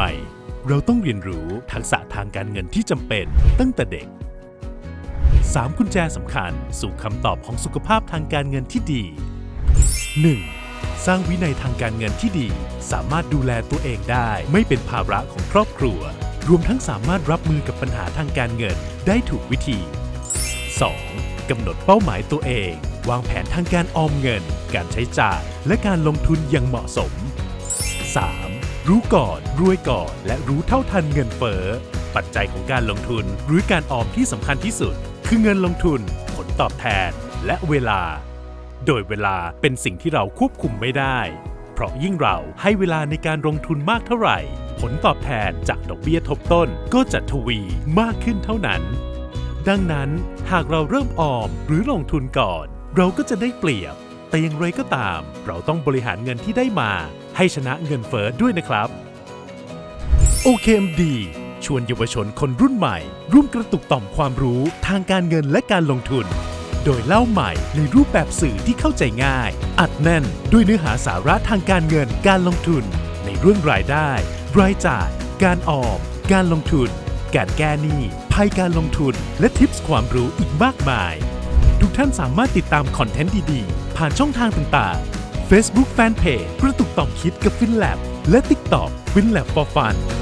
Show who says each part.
Speaker 1: หม่ เราต้องเรียนรู้ทักษะทางการเงินที่จำเป็นตั้งแต่เด็ก 3 กุญแจสำคัญสู่คำตอบของสุขภาพทางการเงินที่ดี 1. สร้างวินัยทางการเงินที่ดี สามารถดูแลตัวเองได้ ไม่เป็นภาระของครอบครัว รวมทั้งสามารถรับมือกับปัญหาทางการเงินได้ถูกวิธี 2. กำหนดเป้าหมายตัวเอง วางแผนทางการออมเงิน การใช้จ่าย และการลงทุนอย่างเหมาะสม 3. รู้ก่อน รวยก่อน และรู้เท่าทันเงินเฟ้อปัจจัยของการลงทุนหรือการออมที่สำคัญที่สุด คือเงินลงทุน ผลตอบแทน และเวลา โดยเวลาเป็นสิ่งที่เราควบคุมไม่ได้ เพราะยิ่งเราให้เวลาในการลงทุนมากเท่าไหร่ ผลตอบแทนจากดอกเบี้ยทบต้นก็จะทวีมากขึ้นเท่านั้น ดังนั้นหากเราเริ่มออมหรือลงทุนก่อน เราก็จะได้เปรียบแต่อย่างไรก็ตาม เราต้องบริหารเงินที่ได้มา ให้ชนะเงินเฟ้อด้วยนะครับ OKMD ชวนเยาวชนคนรุ่นใหม่ ร่วมกระตุกต่อมความรู้ทางการเงินและการลงทุน โดยเล่าใหม่ในรูปแบบสื่อที่เข้าใจง่าย อัดแน่นด้วยเนื้อหาสาระทางการเงินการลงทุน ในเรื่องรายได้ รายจ่าย การออม การลงทุน การแก้หนี้ภัยการลงทุน และทิปส์ความรู้อีกมากมาย ทุกท่านสามารถติดตามคอนเทนต์ดีๆ ผ่านช่องทางต่างๆ Facebook Fanpage กระตุกต่อมคิดกับฟินแลบและ TikTok ฟินแลบ for Fun